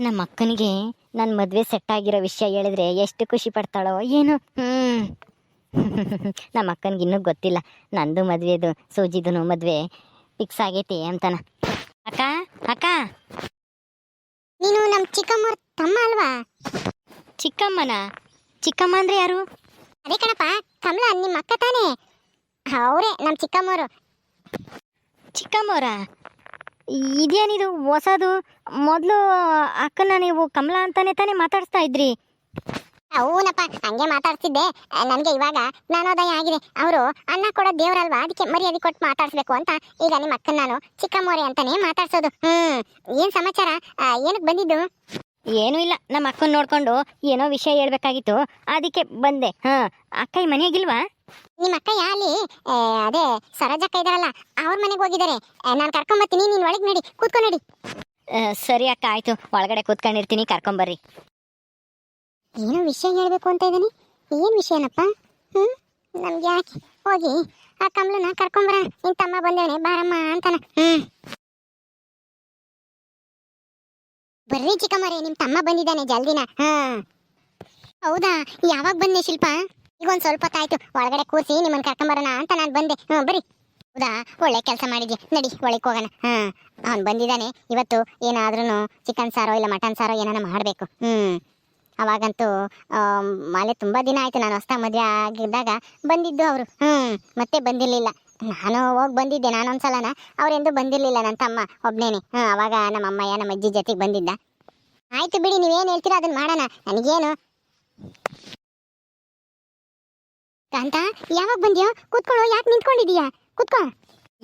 ನಮ್ಮ ಅಕ್ಕನಿಗೆ ನನ್ನ ಮದುವೆ ಸೆಟ್ ಆಗಿರೋ ವಿಷಯ ಹೇಳಿದ್ರೆ ಎಷ್ಟು ಖುಷಿ ಪಡ್ತಾಳೋ ಏನು. ಹ್ಞೂ ನಮ್ಮ ಅಕ್ಕನಿಗೆ ಇನ್ನೂ ಗೊತ್ತಿಲ್ಲ. ನಂದು ಮದುವೆದು ಸೂಜಿದು ಮದುವೆ ಫಿಕ್ಸ್ ಆಗೈತಿ ಅಂತಾನ. ಅಕ್ಕ ಅಕ್ಕ. ನೀನು ನಮ್ಮ ಚಿಕ್ಕಮ್ಮವ್ರ ತಮ್ಮ ಅಲ್ವಾ? ಚಿಕ್ಕಮ್ಮನ? ಚಿಕ್ಕಮ್ಮ ಅಂದ್ರೆ ಯಾರು? ಅದೇ ಕಣಪ್ಪ ಕಮಲ ನಿಮ್ಮ ಅಕ್ಕ ತಾನೇ. ಅವರೇ ನಮ್ಮ ಚಿಕ್ಕಮ್ಮವರು. ಚಿಕ್ಕಮ್ಮವ್ರ? ಇದೇನಿದು ಹೊಸದು? ಮೊದಲು ಅಕ್ಕನ ನೀವು ಕಮಲಾ ಅಂತಾನೆ ತಾನೇ ಮಾತಾಡಿಸ್ತಾ ಇದ್ರಿ. ಅವನಪ್ಪ ಹಂಗೆ ಮಾತಾಡ್ತಿದ್ದೆ. ನನಗೆ ಇವಾಗ ಜ್ಞಾನೋದಯ ಆಗಿದೆ. ಅವರು ಅನ್ನ ಕೊಡೋ ದೇವರಲ್ವಾ? ಅದಕ್ಕೆ ಮರ್ಯಾದೆ ಕೊಟ್ಟು ಮಾತಾಡಿಸ್ಬೇಕು ಅಂತ ಈಗ ನಿಮ್ಮ ಅಕ್ಕನ ನಾನು ಚಿಕ್ಕಮ್ಮೋರೆ ಅಂತಾನೆ ಮಾತಾಡ್ಸೋದು. ಹ್ಮ್, ಏನು ಸಮಾಚಾರ? ಏನಕ್ಕೆ ಬಂದಿದ್ದು? ಏನೂ ಇಲ್ಲ. ನಮ್ಮ ಅಕ್ಕನ ನೋಡ್ಕೊಂಡು ಏನೋ ವಿಷಯ ಹೇಳ್ಬೇಕಾಗಿತ್ತು. ಅದಕ್ಕೆ ಬಂದೆ. ಹಾ ಅಕ್ಕ ಈ ಮನೆಯಾಗಿಲ್ವಾ? ನಿಮ್ಮ ಅಕ್ಕ ಅಲ್ಲಿ ಆ, ಅದೇ ಸರೋಜಕ್ಕ ಇದಾರಲ್ಲ ಅವ್ರ ಮನೆಗೆ ಹೋಗಿದ್ದಾರೆ. ನಾನು ಕರ್ಕೊಂಬತ್ತೀನಿ. ನೀನ್ ಒಳಗೆ ನಡಿ. ಕೂತ್ಕೊಂಡು ನಡಿ. ಆ, ಸರಿ ಅಕ್ಕ ಆಯ್ತು. ಒಳಗಡೆ ಕೂತ್ಕೊಂಡಿರ್ತೀನಿ. ಕರ್ಕೊಂಬರ್ರಿ. ಏನೋ ವಿಷಯ ಹೇಳ್ಬೇಕು ಅಂತ ಇದ್ದೀನಿ. ಏನ್ ವಿಷಯನಪ್ಪ? ಹ್ಮ್? ನಮ್ಗೆ ಯಾಕೆ? ಹೋಗಿ. ಆ ಕಮಲನ ಕರ್ಕೊಂಬರ. ನಿನ್ ತಮ್ಮ ಬಂದೇವನೆ ಬಾರಮ್ಮ ಅಂತಾನ. ಹ್ಮ್. ಬರ್ರಿ ಚಿಕ್ಕಮ್ಮರೇ, ನಿಮ್ ತಮ್ಮ ಬಂದಿದ್ದಾನೆ ಜಲ್ದಿನ. ಹಾ. ಹೌದಾ? ಯಾವಾಗ ಬಂದೆ ಶಿಲ್ಪ? ಈಗ ಸ್ವಲ್ಪ ಹೊತ್ತಾಯ್ತು. ಒಳಗಡೆ ಕೂರಿಸಿ ನಿಮ್ಮನ್ನ ಕರ್ಕೊಂಬರೋಣ ಅಂತ ನಾನು ಬಂದೆ. ಹ್ಮ್, ಬರ್ರಿ. ಹೌದಾ? ಒಳ್ಳೆ ಕೆಲಸ ಮಾಡಿದ್ಯ? ನಡಿ, ಒಳಗೆ ಹೋಗೋಣ. ಹ್ಮ್ ಅವ್ನು ಬಂದಿದ್ದಾನೆ. ಇವತ್ತು ಏನಾದ್ರೂ ಚಿಕನ್ ಸಾರೋ ಇಲ್ಲ ಮಟನ್ ಸಾರೋ ಏನಾನ ಮಾಡಬೇಕು. ಹ್ಮ್. ಅವಾಗಂತೂ ಮಾಲೆ ತುಂಬಾ ದಿನ ಆಯ್ತು. ನಾನು ಹೊಸ ಮದುವೆ ಆಗಿದ್ದಾಗ ಬಂದಿದ್ದು ಅವರು. ಹ್ಮ್, ಮತ್ತೆ ಬಂದಿರಲಿಲ್ಲ. ನಾನು ಹೋಗಿ ಬಂದಿದ್ದೆ. ನಾನೊಂದ್ಸಲನ ಅವರೆಂದು ಬಂದಿರಲಿಲ್ಲ. ನನ್ನ ತಮ್ಮ ಒಬ್ನೇನೆ. ಹ್ಮ್, ಅವಾಗ ನಮ್ಮ ಅಮ್ಮಯ್ಯ, ನಮ್ಮ ಅಜ್ಜಿ ಜೊತೆಗೆ ಬಂದಿದ್ದ. ಆಯ್ತು ಬಿಡಿ ನೀವೇನು ಹೇಳ್ತೀರಾ ಅದನ್ನು ಮಾಡೋಣ. ನನಗೇನು ಕಾಂತ, ಯಾವಾಗ ಬಂದ್ಯೋ? ಕೂತ್ಕೊಳ್ಳೋ, ಯಾಕೆ ನಿಂತ್ಕೊಂಡಿದೀಯಾ ಕೂತ್ಕೋ.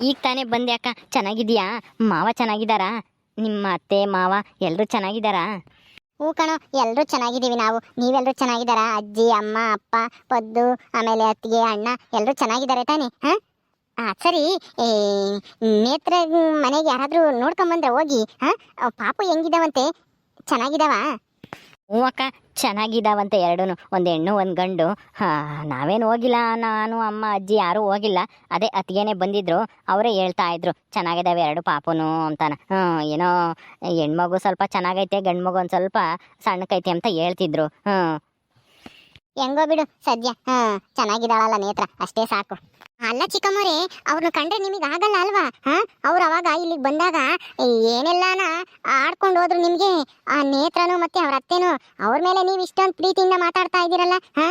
ಈಗ ತಾನೇ ಬಂದೆ ಅಕ್ಕ. ಚೆನ್ನಾಗಿದೀಯಾ ಮಾವ ಚೆನ್ನಾಗಿದ್ದಾರಾ? ನಿಮ್ಮ ಅತ್ತೆ, ಮಾವ ಎಲ್ಲರೂ ಚೆನ್ನಾಗಿದ್ದಾರಾ? ಹೂ ಕಣೋ ಎಲ್ಲರೂ ಚೆನ್ನಾಗಿದ್ದೀವಿ ನಾವು. ನೀವೆಲ್ಲರೂ ಚೆನ್ನಾಗಿದ್ದಾರಾ? ಅಜ್ಜಿ ಅಮ್ಮ ಅಪ್ಪ ಪದ್ದು ಆಮೇಲೆ ಅತ್ತಿಗೆ ಅಣ್ಣ ಎಲ್ಲರೂ ಚೆನ್ನಾಗಿದ್ದಾರೆ ತಾನೇ? ಹಾಂ? ಆ, ಸರಿ. ಏ, ನೇತ್ರ ಮನೆಗೆ ಯಾರಾದರೂ ನೋಡ್ಕೊಂಬಂದ್ರೆ ಹೋಗಿ ಹಾ? ಪಾಪು ಹೆಂಗಿದಾವಂತೆ? ಚೆನ್ನಾಗಿದಾವ? ಹ್ಞೂ ಅಕ್ಕ ಚೆನ್ನಾಗಿದ್ದಾವಂತೆ ಎರಡೂ ಒಂದು ಹೆಣ್ಣು, ಒಂದು ಗಂಡು. ಹಾಂ, ನಾವೇನು ಹೋಗಿಲ್ಲ, ನಾನು, ಅಮ್ಮ, ಅಜ್ಜಿ ಯಾರೂ ಹೋಗಿಲ್ಲ. ಅದೇ ಅತ್ತಿಗೆನೆ ಬಂದಿದ್ರು, ಅವರೇ ಹೇಳ್ತಾ ಇದ್ರು ಚೆನ್ನಾಗಿದ್ದಾವೆ ಎರಡು ಪಾಪನು ಅಂತಾನ. ಹ್ಞೂ ಏನೋ, ಹೆಣ್ಮಗು ಸ್ವಲ್ಪ ಚೆನ್ನಾಗೈತೆ ಗಂಡು ಮಗು ಒಂದು ಸ್ವಲ್ಪ ಸಣ್ಣಕೈತೆ ಅಂತ ಹೇಳ್ತಿದ್ರು. ಹ್ಞೂ ಹೆಂಗೋ ಬಿಡು, ಸದ್ಯ. ಹಾ ಚೆನ್ನಾಗಿದ್ದಾಳಲ್ಲ ನೇತ್ರ, ಅಷ್ಟೇ ಸಾಕು. ಅಲ್ಲ ಚಿಕ್ಕಮ್ಮರೇ ಅವ್ರನ್ನ ಕಂಡ್ರೆ ನಿಮಗೆ ಆಗಲ್ಲ ಅಲ್ವಾ? ಹಾ? ಅವ್ರು ಅವಾಗ ಇಲ್ಲಿಗೆ ಬಂದಾಗ ಏನೆಲ್ಲಾನ ಆಡ್ಕೊಂಡು ಹೋದ್ರು ನಿಮ್ಗೆ? ಆ ನೇತ್ರನು ಮತ್ತೆ ಅವ್ರ ಅತ್ತೆನೂ? ಅವ್ರ ಮೇಲೆ ನೀವು ಇಷ್ಟೊಂದು ಪ್ರೀತಿಯಿಂದ ಮಾತಾಡ್ತಾ ಇದ್ದೀರಲ್ಲ, ಹಾ?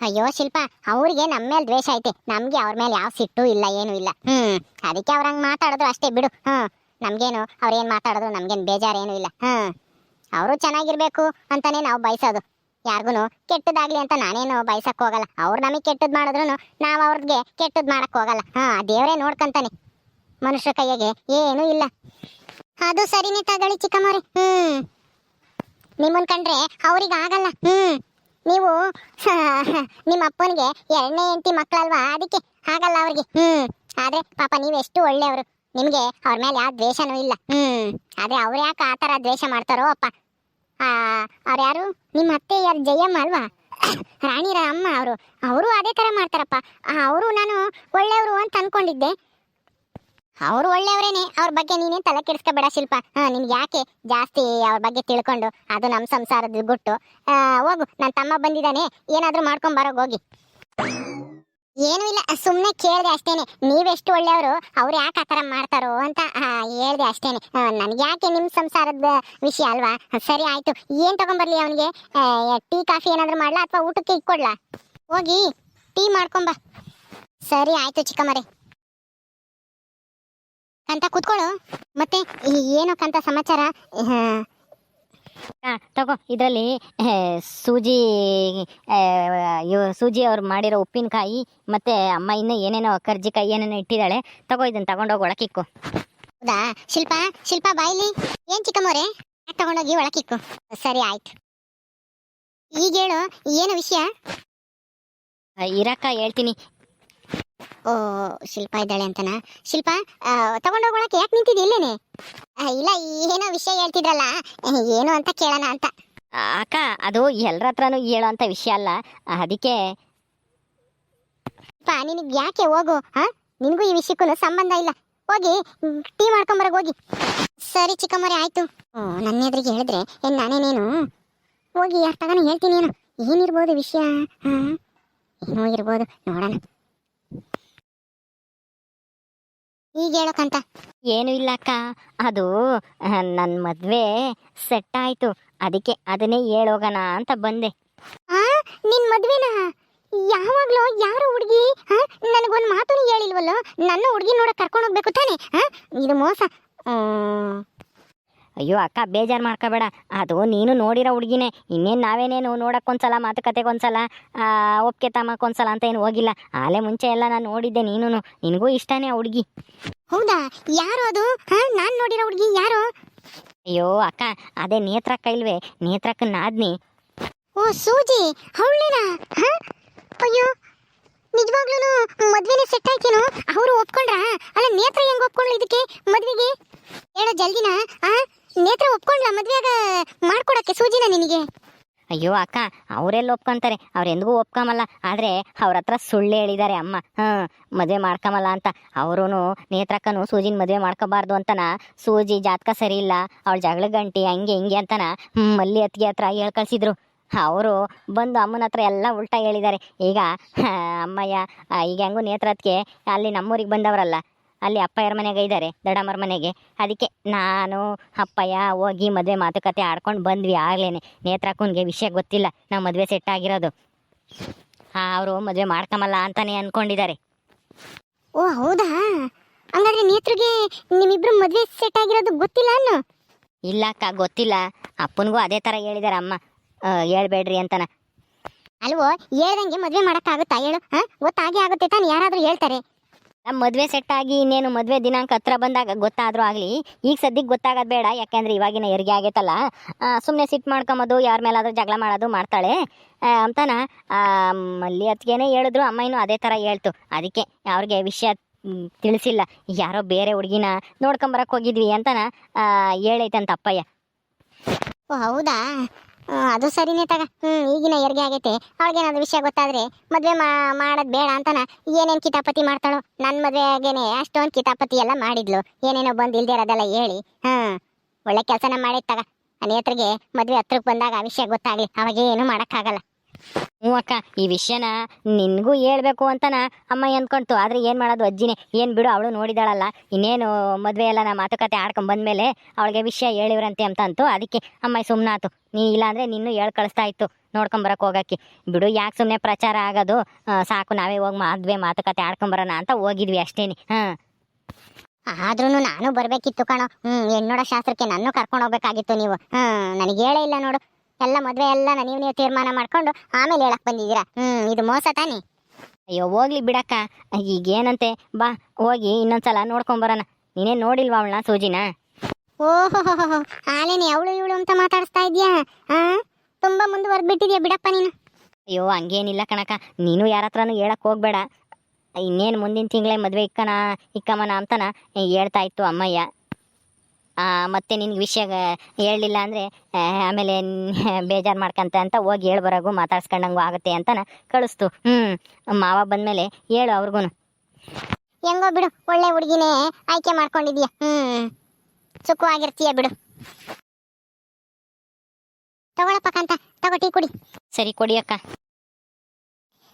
ಅಯ್ಯೋ ಶಿಲ್ಪ, ಅವ್ರಿಗೆ ನಮ್ಮ ಮೇಲೆ ದ್ವೇಷ ಐತೆ. ನಮ್ಗೆ ಅವ್ರ ಮೇಲೆ ಯಾವ ಸಿಟ್ಟು ಇಲ್ಲ, ಏನು ಇಲ್ಲ. ಹ್ಮ್, ಅದಕ್ಕೆ ಅವ್ರ ಹಂಗೆ ಮಾತಾಡಿದ್ರು ಅಷ್ಟೇ ಬಿಡು. ಹ್ಮ್ ನಮ್ಗೇನು ಅವ್ರೇನು ಮಾತಾಡಿದ್ರು ನಮ್ಗೇನು ಬೇಜಾರೇನು ಇಲ್ಲ. ಹ್ಮ್ ಅವರು ಚೆನ್ನಾಗಿರ್ಬೇಕು ಅಂತಾನೆ ನಾವು ಬಯಸೋದು. ಯಾರಿಗೂ ಕೆಟ್ಟದಾಗ್ಲಿ ಅಂತ ನಾನೇನು ಬಯಸಕ್ ಹೋಗಲ್ಲ. ಅವ್ರು ನಮಗೆ ಕೆಟ್ಟದ್ ಮಾಡಿದ್ರು ನಾವು ಅವ್ರಿಗೆ ಕೆಟ್ಟದ್ ಮಾಡಕ್ ಹೋಗಲ್ಲ. ಹಾ, ದೇವರೇ ನೋಡ್ಕಂತಾನೆ. ಮನುಷ್ಯ ಕೈಯಾಗೆ ಏನೂ ಇಲ್ಲ. ಅದು ಸರಿನೇ ತಗೊಳ್ಳಿ ಚಿಕ್ಕಮ್ಮವ್ರೆ. ಹ್ಮ್. ನಿಮ್ಮನ್ ಕಂಡ್ರೆ ಅವ್ರಿಗೆ ಆಗಲ್ಲ. ಹ್ಮ್. ನೀವು ನಿಮ್ಮ ಅಪ್ಪನಿಗೆ ಎರಡನೇ ಹೆಂಡತಿ ಮಕ್ಕಳಲ್ವಾ ಅದಕ್ಕೆ ಆಗಲ್ಲ ಅವ್ರಿಗೆ. ಹ್ಮ್. ಆದ್ರೆ ಪಾಪ ನೀವೆಷ್ಟು ಒಳ್ಳೆಯವರು. ನಿಮ್ಗೆ ಅವ್ರ ಮೇಲೆ ಯಾವ ದ್ವೇಷನೂ ಇಲ್ಲ. ಹ್ಮ್. ಆದ್ರೆ ಅವ್ರು ಯಾಕೆ ಆ ಥರ ದ್ವೇಷ ಮಾಡ್ತಾರೋ ಅಪ್ಪ. ಅವ್ರು ಯಾರು ನಿಮ್ಮ ಅತ್ತೆ ಯಾರು? ಜಯಮ್ಮ ಅಲ್ವಾ? ರಾಣಿರ ಅಮ್ಮ ಅವರು. ಅವರು ಅದೇ ಥರ ಮಾಡ್ತಾರಪ್ಪ. ಅವರು ನಾನು ಒಳ್ಳೆಯವರು ಅಂತ ಅನ್ಕೊಂಡಿದ್ದೆ. ಅವರು ಒಳ್ಳೆಯವರೇನೆ. ಅವ್ರ ಬಗ್ಗೆ ನೀನೇ ತಲೆ ಕೆಡಿಸ್ಕೋಬೇಡ ಶಿಲ್ಪ. ಹಾಂ, ನಿನ್ಗೆ ಯಾಕೆ ಜಾಸ್ತಿ ಅವ್ರ ಬಗ್ಗೆ ತಿಳ್ಕೊಂಡು? ಅದು ನಮ್ಮ ಸಂಸಾರದ ಗುಟ್ಟು. ಹೋಗು ನನ್ನ ತಮ್ಮ ಬಂದಿದ್ದಾನೆ. ಏನಾದರೂ ಮಾಡ್ಕೊಂಡ್ ಬರೋಗ್ ಹೋಗಿ. ಏನೂ ಇಲ್ಲ ಸುಮ್ಮನೆ ಕೇಳಿದೆ ಅಷ್ಟೇನೆ. ನೀವೆಷ್ಟು ಒಳ್ಳೆಯವರು, ಅವ್ರು ಯಾಕೆ ಆ ಥರ ಮಾಡ್ತಾರೋ ಅಂತ ಹೇಳ್ದೆ ಅಷ್ಟೇನೆ. ನನಗೆ ಯಾಕೆ ನಿಮ್ಮ ಸಂಸಾರದ ವಿಷಯ ಅಲ್ವಾ? ಸರಿ ಆಯ್ತು. ಏನು ತಗೊಂಬರ್ಲಿ ಅವನಿಗೆ? ಟೀ, ಕಾಫಿ ಏನಾದರೂ ಮಾಡ್ಲಾ ಅಥವಾ ಊಟಕ್ಕೆ ಇಟ್ಕೊಡ್ಲಾ? ಹೋಗಿ, ಟೀ ಮಾಡ್ಕೊಂಬ. ಸರಿ ಆಯ್ತು ಚಿಕ್ಕಮ್ಮರೆ. ಕಂತ ಕೂತ್ಕೊಳ್ಳು ಮತ್ತೆ ಏನು ಕಂತ ಸಮಾಚಾರ ಹಾ, ತಗೋ ಇದರಲ್ಲಿ ಸೂಜಿ ಇವ್- ಸೂಜಿ ಅವ್ರು ಮಾಡಿರೋ ಉಪ್ಪಿನಕಾಯಿ ಮತ್ತೆ ಅಮ್ಮ ಇನ್ನೂ ಏನೇನೋ ಕರ್ಜಿಕಾಯಿ ಏನೇನೋ ಇಟ್ಟಿದ್ದಾಳೆ. ತಗೋ ಇದನ್ನ ತಗೊಂಡೋಗಿ ಒಳಕಿಕ್ಕು. ಹೌದಾ? ಶಿಲ್ಪ ಶಿಲ್ಪ ಬಾಯ್ಲಿ ಏನ್ ಚಿಕ್ಕಮ್ಮರೆ ತಗೊಂಡೋಗಿ ಒಳಕಿಕ್ಕು? ಸರಿ ಆಯ್ತು. ಈಗ ಹೇಳು ಏನು ವಿಷಯ? ಇರಕ್ಕ ಹೇಳ್ತೀನಿ. ಓ ಶಿಲ್ಪ ಇದ್ದಾಳೆ ಅಂತನ? ಶಿಲ್ಪ ತಗೊಂಡೋಗೋಳಕ್ಕೆ ಯಾಕೆ ನಿಂತಿದ್ದೆ ಇಲ್ಲೇನೆ? ಇಲ್ಲ ಏನೋ ವಿಷಯ ಹೇಳ್ತಿದ್ರಲ್ಲ ಏನು ಅಂತ ಕೇಳೋಣ ಅಂತ. ಅಕ್ಕ ಅದು ಎಲ್ಲರ ಹತ್ರನೂ ಹೇಳೋ ಅಂತ ವಿಷಯ ಅಲ್ಲ. ಅದಕ್ಕೆ ಪಾ ನಿನಗೆ ಯಾಕೆ ಹೋಗು ಹಾ? ನಿನಗೂ ಈ ವಿಷಯಕ್ಕೂ ಸಂಬಂಧ ಇಲ್ಲ. ಹೋಗಿ ಟೀ ಮಾಡ್ಕೊಂಬರಗ್ ಹೋಗಿ. ಸರಿ ಚಿಕ್ಕಮ್ಮರೆ ಆಯ್ತು. ಓ ನನ್ನ ಎದುರಿಗೆ ಹೇಳಿದ್ರೆ ಏನ್ ನಾನೇನೇನು? ಹೋಗಿ ಯಾರ ಹೇಳ್ತೀನಿ ಏನು? ಏನಿರ್ಬೋದು ವಿಷಯ ಹಾ? ಏನೋ ಇರ್ಬೋದು ನೋಡೋಣ. ಈಗ ಹೇಳೋಕಂತ ಏನು ಇಲ್ಲ ಅಕ್ಕ. ಅದು ನನ್ನ ಮದುವೆ ಸೆಟ್ ಆಯಿತು. ಅದಕ್ಕೆ ಅದನ್ನೇ ಹೇಳೋಗೋಣ ಅಂತ ಬಂದೆ. ಆ ನಿನ್ ಮದ್ವೆನಾ? ಯಾವಾಗ್ಲೋ ಯಾರು ಹುಡುಗಿ ನನಗೊಂದು ಮಾತು ಹೇಳಿಲ್ವಲ್ಲೋ? ನನ್ನ ಹುಡುಗಿ ನೋಡಕ್ ಕರ್ಕೊಂಡು ಹೋಗ್ಬೇಕು ತಾನೆ? ಇದು ಮೋಸ. ಹ್ಮ್. ಅಯ್ಯೋ ಅಕ್ಕ ಬೇಜಾರು ಮಾಡ್ಕೋಬೇಡ. ಅದು ನೀನು ನೋಡಿರೋ ಹುಡುಗಿನೇ. ಇನ್ನೇನು ನಾವೇನೇನು ನೋಡೋಕ್ಕೊಂದ್ಸಲ ಮಾತುಕತೆಗೊಂದ್ಸಲ ಒಪ್ಪಿಗೆ ತಮ್ಮಕ್ಕೊಂದ್ಸಲ ಅಂತ ಏನು ಹೋಗಿಲ್ಲ. ಆಲೆ ಮುಂಚೆ ಎಲ್ಲ ನಾನು ನೋಡಿದ್ದೆ ನೀನು ನಿನಗೂ ಇಷ್ಟನೇ ಆ ಹುಡುಗಿ. ಹೌದಾ? ಯಾರು ಅದು? ನಾನು ನೋಡಿರೋ ಹುಡುಗಿ ಯಾರು? ಅಯ್ಯೋ ಅಕ್ಕ ಅದೇ ನೇತ್ರಕ್ಕ ಇಲ್ವೇ? ನೇತ್ರಕ್ಕ ನಾದ್ನಿ. ಓ ಸೂಜಿ ಅವಳೇನಾ? ಹಾ? ಅಯ್ಯೋ ನಿಜವಾಗ್ಲೂ ಮದ್ವೆನೇ ಸೆಟ್ ಆಯ್ತೇನು? ಅವರು ಒಪ್ಕೊಂಡ್ರಾ? ಅಲ್ಲ ನೇತ್ರ ಹೆಂಗ್ ಒಪ್ಕೊಂಡ್ಲ ಇದಕ್ಕೆ ಮದ್ವೆಗೆ? ಹೇಳೋ ಜಲ್ದಿನಾ? ಆ? ನೇತ್ರ ಒಪ್ಕೊಂಡ್ಲ ಮದ್ವೆಗ ಮಾಡ್ಕೊಡಕ್ಕೆ ಸೂಜಿನ ನಿನಗೆ? ಅಯ್ಯೋ ಅಕ್ಕ, ಅವರೆಲ್ಲ ಒಪ್ಕೊಂತಾರೆ. ಎಂದಿಗೂ ಒಪ್ಕೊಂಬಲ್ಲ ಆದರೆ ಅವ್ರ ಹತ್ರ ಸುಳ್ಳು ಹೇಳಿದ್ದಾರೆ ಅಮ್ಮ. ಹಾಂ, ಮದುವೆ ಮಾಡ್ಕೊಂಬಲ್ಲ ಅಂತ. ಅವರು ನೇತ್ರಕ್ಕನು ಸೂಜಿನ ಮದುವೆ ಮಾಡ್ಕೋಬಾರ್ದು ಅಂತನ. ಸೂಜಿ ಜಾತಕ ಸರಿ ಇಲ್ಲ. ಅವ್ಳ ಜಗಳ ಗಂಟಿ, ಹಂಗೆ ಹಿಂಗೆ ಅಂತನ ಮಲ್ಲಿ ಅತ್ತಿಗೆ ಹತ್ರ ಹೇಳ್ಕಳ್ಸಿದ್ರು. ಅವರು ಬಂದು ಅಮ್ಮನ ಹತ್ರ ಎಲ್ಲ ಉಲ್ಟಾ ಹೇಳಿದ್ದಾರೆ ಈಗ ಅಮ್ಮಯ್ಯ ಈಗ ಈಗ ನೇತ್ರ ನೇತ್ರತ್ಗೆ ಅಲ್ಲಿ ನಮ್ಮೂರಿಗೆ ಬಂದವರಲ್ಲ. ಅಲ್ಲಿ ಅಪ್ಪಯ್ಯರ ಮನೆಗೆ ಇದ್ದಾರೆ ದಡಮ್ಮರ ಮನೆಗೆ. ಅದಕ್ಕೆ ನಾನು ಅಪ್ಪಯ್ಯ ಹೋಗಿ ಮದುವೆ ಮಾತುಕತೆ ಆಡ್ಕೊಂಡು ಬಂದ್ವಿ ಆಗ್ಲೇನೆ. ನೇತ್ರಾಕುನ್ಗೆ ವಿಷಯ ಗೊತ್ತಿಲ್ಲ. ನಾವು ಮದುವೆ ಸೆಟ್ ಆಗಿರೋದು. ಅವರು ಮದುವೆ ಮಾಡ್ಕೊಂಬಲ್ಲ ಅಂತಾನೆ ಅನ್ಕೊಂಡಿದ್ದಾರೆ ಓ ಹೌದಾ? ಹಂಗಾದ್ರೆ ನೇತ್ರಿಗೆ ನಿಮ್ಮಿಬ್ರು ಮದುವೆ ಸೆಟ್ ಆಗಿರೋದು ಗೊತ್ತಿಲ್ಲ ಅನ್ನು? ಇಲ್ಲ ಅಕ್ಕ ಗೊತ್ತಿಲ್ಲ. ಅಪ್ಪನಿಗೂ ಅದೇ ಥರ ಹೇಳಿದಾರೆ ಅಮ್ಮ. ಹೇಳ್ಬೇಡ್ರಿ ಅಂತನ. ಅಲ್ವೋ ಹೇಳ್ದಂಗೆ ಮದ್ವೆ ಮಾಡಕ್ಕಾಗುತ್ತಾ ಹೇಳು? ಹಾ? ಗೊತ್ತಾಗೆ ಆಗುತ್ತೆ ತಾನು ಯಾರಾದ್ರೂ ಹೇಳ್ತಾರೆ. ನಮ್ಮ ಮದುವೆ ಸೆಟ್ ಆಗಿ ಇನ್ನೇನು ಮದುವೆ ದಿನಾಂಕ ಹತ್ರ ಬಂದಾಗ ಗೊತ್ತಾದರೂ ಆಗಲಿ, ಈಗ ಸದ್ಯಕ್ಕೆ ಗೊತ್ತಾಗೋದು ಬೇಡ. ಯಾಕೆಂದ್ರೆ ಇವಾಗಿನ ಹೆರಿಗೆ ಆಗೈತಲ್ಲ. ಸುಮ್ಮನೆ ಸಿಟ್ಟು ಮಾಡ್ಕೊಂಬೋದು ಯಾರ ಮೇಲಾದರೂ ಜಗಳ ಮಾಡೋದು ಮಾಡ್ತಾಳೆ. ಅಂತಾನ. ಮಲ್ಲಿ ಅತ್ತಿಗೆನೇ ಹೇಳಿದ್ರು ಅಮ್ಮನೂ ಅದೇ ಥರ ಹೇಳ್ತು. ಅದಕ್ಕೆ ಅವ್ರಿಗೆ ವಿಷಯ ತಿಳಿಸಿಲ್ಲ. ಯಾರೋ ಬೇರೆ ಹುಡುಗಿನ ನೋಡ್ಕೊಂಬರಕ್ಕೆ ಹೋಗಿದ್ವಿ ಅಂತಾನ ಹೇಳೈತಂತ ಅಪ್ಪಯ್ಯ. ಓ, ಹೌದಾ? ಅದು ಸರಿನೇ ತಗ. ಹ್ಞೂ ಈಗಿನ ಹೆರಿಗೆ ಆಗೈತೆ. ಅವಳಿಗೇನಾದ್ರು ವಿಷಯ ಗೊತ್ತಾದ್ರೆ ಮದುವೆ ಮಾಡೋದ್ ಬೇಡ ಅಂತಾನ ಏನೇನು ಕಿತಾಪತಿ ಮಾಡ್ತಾಳೋ? ನನ್ ಮದ್ವೆಗೇನೆ ಅಷ್ಟೊಂದು ಕಿತಾಪತಿ ಎಲ್ಲ ಮಾಡಿದ್ಲು. ಏನೇನೋ ಬಂದು ಇಲ್ದೇ ಇರೋದೆಲ್ಲ ಹೇಳಿ. ಹ್ಞೂ ಒಳ್ಳೆ ಕೆಲಸನ ಮಾಡಿದ್ ತಗ. ನೇತ್ರಿಗೆ ಮದ್ವೆ ಹತ್ರಕ್ ಬಂದಾಗ ವಿಷಯ ಗೊತ್ತಾಗಲಿ. ಅವಾಗ ಏನು ಮಾಡಕ್ಕಾಗಲ್ಲ. ಹ್ಞೂ ಅಕ್ಕ, ಈ ವಿಷಯನ ನಿನಗೂ ಹೇಳ್ಬೇಕು ಅಂತನ ಅಮ್ಮ ಅಂದ್ಕೊಂತು ಆದರೆ ಏನು ಮಾಡೋದು ಅಜ್ಜಿನೇ? ಏನು ಬಿಡು, ಅವಳು ನೋಡಿದಾಳಲ್ಲ. ಇನ್ನೇನು ಮದುವೆ ಎಲ್ಲ ನಾ ಮಾತುಕತೆ ಆಡ್ಕೊಂಡ್ ಬಂದಮೇಲೆ ಅವಳಿಗೆ ವಿಷಯ ಹೇಳಿವ್ರಂತೆ ಅಂತ ಅಂತು. ಅದಕ್ಕೆ ಅಮ್ಮ ಸುಮ್ಮನಾತು ನೀ ಇಲ್ಲಾಂದರೆ ನಿನ್ನೂ ಹೇಳಿ ಕಳಿಸ್ತಾ ಇತ್ತು ನೋಡ್ಕೊಂಬರಕ್ಕೆ ಹೋಗಕ್ಕೆ. ಬಿಡು, ಯಾಕೆ ಸುಮ್ಮನೆ ಪ್ರಚಾರ ಆಗೋದು? ಸಾಕು, ನಾವೇ ಹೋಗಿ ಮದುವೆ ಮಾತುಕತೆ ಆಡ್ಕೊಂಬರೋಣ ಅಂತ ಹೋಗಿದ್ವಿ ಅಷ್ಟೇನೆ. ಹಾಂ. ಆದ್ರೂ ನಾನು ಬರ್ಬೇಕಿತ್ತು ಕಣೋ. ಹೆಣ್ಣೋಡ ಶಾಸ್ತ್ರಕ್ಕೆ ನನ್ನ ಕರ್ಕೊಂಡು ಹೋಗ್ಬೇಕಾಗಿತ್ತು ನೀವು. ಹ್ಮ್, ನನಗೆ ಹೇಳೇ ಇಲ್ಲ ನೋಡು. ಎಲ್ಲ ಮದ್ವೆ ಎಲ್ಲ ನೀವು ನೀವು ತೀರ್ಮಾನ ಮಾಡ್ಕೊಂಡು ಆಮೇಲೆ ಹೇಳಕ್ ಬಂದಿದ್ದೀರಾ? ಹ್ಮ್ ಇದು ಮೋಸ ತಾನೇ? ಅಯ್ಯೋ ಹೋಗ್ಲಿ ಬಿಡಕ್ಕ. ಈಗ ಏನಂತೆ? ಬಾ ಹೋಗಿ ಇನ್ನೊಂದ್ಸಲ ನೋಡ್ಕೊಂಬರೋಣ ನೀನೇ ನೋಡಿಲ್ವಾ ಅವಳನ್ನ ಸೂಜಿನ? ಓಹೋ ಆಲೇನೆ ಅವಳು ಇವಳು ಅಂತ ಮಾತಾಡಿಸ್ತಾ ಇದ್ಯಾ? ಹಾ ತುಂಬಾ ಮುಂದುವರೆದ್ಬಿಟ್ಟಿದ್ಯಾ ಬಿಡಪ್ಪ ನೀನು? ಅಯ್ಯೋ ಹಂಗೇನಿಲ್ಲ ಕಣಕ ನೀನು ಯಾರ ಹತ್ರನೂ ಹೇಳಕ್ ಹೋಗ್ಬೇಡ. ಇನ್ನೇನು ಮುಂದಿನ ತಿಂಗಳೇ ಮದುವೆ ಇಕ್ಕನ ಇಕ್ಕಮ್ಮನ ಅಂತನ ಹೇಳ್ತಾ ಇತ್ತು ಅಮ್ಮಯ್ಯ. ಮತ್ತೆ ನಿನ್ಗೆ ವಿಷಯ ಹೇಳಲಿಲ್ಲ ಅಂದರೆ ಆಮೇಲೆ ಬೇಜಾರು ಮಾಡ್ಕಂತ ಅಂತ ಹೋಗಿ ಹೇಳ್ಬರಾಗು ಮಾತಾಡ್ಸ್ಕೊಂಡಂಗು ಆಗುತ್ತೆ ಅಂತನ ಕಳಿಸ್ತು. ಹ್ಞೂ ಮಾವ ಬಂದಮೇಲೆ ಹೇಳು ಅವ್ರಿಗೂ ಹೆಂಗೋ ಬಿಡು ಒಳ್ಳೆ ಹುಡುಗಿನೇ ಆಯ್ಕೆ ಮಾಡ್ಕೊಂಡಿದ್ಯಾ? ಹ್ಞೂ ಸುಖವಾಗಿರ್ತೀಯ ಬಿಡು. ತಗೊಳಪ್ಪ ಕಾಂತ ತಗೋ ಟೀ ಕುಡಿ. ಸರಿ ಕೊಡಿಯಕ್ಕ